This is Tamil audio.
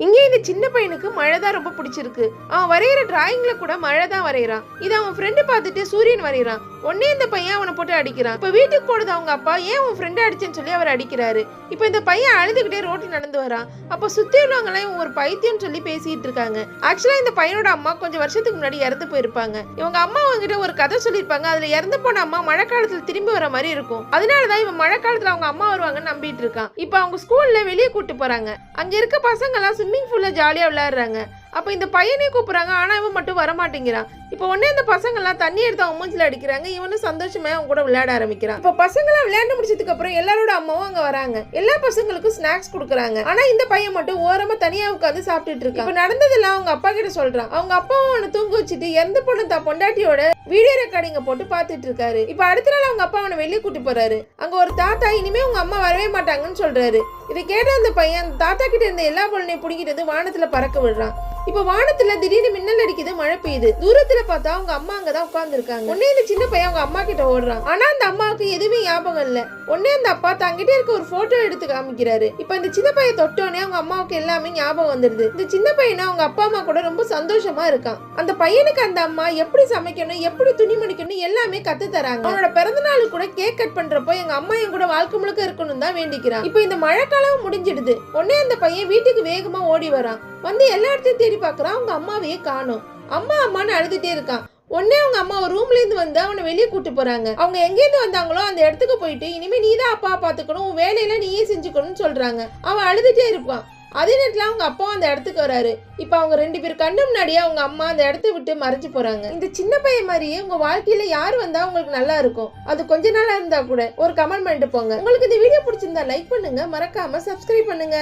இங்கே இந்த சின்ன பையனுக்கு மழை தான் ரொம்ப பிடிச்சிருக்கு. அவன் வரைகிற டிராயிங்ல கூட மழை தான் வரைகிறான் இதை அவன் ஃப்ரெண்டு பார்த்துட்டு சூரியன் வரைகிறான் உடனே இந்த பையன் அவனை போட்டு அடிக்கிறான். இப்போ வீட்டுக்கு போனது அவங்க அப்பா. ஏன் உன் ஃப்ரெண்டை அடிச்சேன்னு சொல்லி அவர் அடிக்கிறாரு. இப்போ இந்த பையன் அழுதுகிட்டே ரோட்டில் நடந்து வரான். அப்போ சுத்தி உள்ளவங்களாம் இவன் ஒரு பைத்தியம்னு சொல்லி பேசிட்டு இருக்காங்க. ஆக்சுவலா இந்த பையனோட அம்மா கொஞ்சம் வருஷத்துக்கு முன்னாடி இறந்து போயிருப்பாங்க. இவங்க அம்மா அவங்ககிட்ட ஒரு கதை சொல்லியிருப்பாங்க. அதுல இறந்து போன அம்மா மழை காலத்தில் திரும்பி வர மாதிரி இருக்கும். அதனாலதான் இவன் மழை காலத்தில் அவங்க அம்மா வருவாங்கன்னு நம்பிட்டு இருக்கான். இப்போ அவங்க ஸ்கூல்ல வெளியே கூட்டு போறாங்க. அங்க இருக்க பசங்க எல்லாம் ஸ்விம்மிங் பூல்ல ஜாலியா விளையாடுறாங்க. அப்ப இந்த பையனே கூப்பிடுறாங்க ஆனா இவன் மட்டும் வர மாட்டேங்கிறான் இப்போ உடனே இந்த பசங்க எல்லாம் தண்ணி எடுத்து அவன் மூஞ்சில அடிக்கிறாங்க இவனும் சந்தோஷமா அவன் கூட விளையாட ஆரம்பிக்கிறான். இப்போ பசங்க எல்லாம் விளையாண்டு முடிச்சதுக்கு அப்புறம் எல்லாரோட அம்மாவும் அங்க வராங்க. எல்லா பசங்களுக்கும் ஸ்நாக்ஸ் கொடுக்குறாங்க. ஆனா இந்த பையன் மட்டும் ஓரமா தனியா உட்காந்து சாப்பிட்டுட்டு இருக்கான். இப்போ நடந்ததெல்லாம் அவங்க அப்பா கிட்ட சொல்றான். அவங்க அப்பாவும் அவனை தூங்க வச்சுட்டு எந்த பொண்ணு தான் பொண்டாட்டியோட வீடியோ ரெக்கார்டிங்க போட்டு பார்த்துட்டு இருக்காரு. இப்போ அடுத்த நாள் அவங்க அப்பா அவனை வெளியே கூட்டி போறாரு. அங்க ஒரு தாத்தா இனிமே உங்க அம்மா வரவே மாட்டாங்கன்னு சொல்றாரு. இதை கேட்ட அந்த பையன் அந்த தாத்தா கிட்ட இருந்த எல்லா பொருளையும் பிடிக்கிட்டு வானத்துல பறக்க விடுறான். இப்போ வானத்துல திடீர்னு மின்னல் அடிக்குது மழை பெய்யுது. தூரத்துல பார்த்தா அவங்க அம்மா அங்கதான் உட்கார்ந்து இருக்காங்க உடனே இந்த சின்ன பையன் அவங்க அம்மா கிட்ட ஓடுறான். ஆனா அந்த அம்மாவுக்கு எதுவுமே ஞாபகம் இல்ல. உடனே அந்த அப்பா தங்கிட்ட இருக்க ஒரு போட்டோ எடுத்து காமிக்கிறாரு. இப்போ இந்த சின்ன பையன் தொட்டோனே அவங்க அம்மாவுக்கு எல்லாமே ஞாபகம் வந்துருது. இந்த சின்ன பையனை அவங்க அப்பா அம்மா கூட ரொம்ப சந்தோஷமா இருக்கான். அந்த பையனுக்கு அந்த அம்மா எப்படி சமைக்கணும் எப்படி துணி மணிக்கணும் எல்லாமே கத்து தராங்க. அவனோட பிறந்த நாள் கூட கேக் கட் பண்றப்போ எங்க அம்மா என் கூட வாழ்க்கை முழுக்க இருக்கணும் தான் வேண்டிக்கிறான். இப்போ இந்த மழை சாயங்காலம் முடிஞ்சிடுது. உடனே அந்த பையன் வீட்டுக்கு வேகமா ஓடி வரான். வந்து எல்லா இடத்தையும் தேடி பார்க்கறான். அவங்க அம்மாவையே காணும். அம்மா அம்மான்னு அழுதுட்டே இருக்கான். உடனே அவங்க அம்மா ஒரு ரூம்ல இருந்து வந்து அவனை வெளியே கூட்டு போறாங்க. அவங்க எங்கேருந்து வந்தாங்களோ அந்த இடத்துக்கு போயிட்டு இனிமே நீ தான் அப்பா பாத்துக்கணும் உன் வேலையெல்லாம் நீயே செஞ்சுக்கணும்னு சொல்றாங்க. அவன் அழுதுட்டே இருப்பான். அதே நேரத்தில் அவங்க அப்பா அந்த இடத்துக்கு வராரு. இப்போ அவங்க ரெண்டு பேர் கண்ணு முன்னாடியே அவங்க அம்மா அந்த இடத்த விட்டு மறைஞ்சு போகிறாங்க இந்த சின்ன பையன் மாதிரியே உங்கள் வாழ்க்கையில் யார் வந்தால் உங்களுக்கு நல்லா இருக்கும்? அது கொஞ்ச நாளாக இருந்தால் கூட ஒரு கமெண்ட் பண்ணிட்டு போங்க. உங்களுக்கு இந்த வீடியோ பிடிச்சிருந்தா லைக் பண்ணுங்கள் மறக்காமல் சப்ஸ்கிரைப் பண்ணுங்க.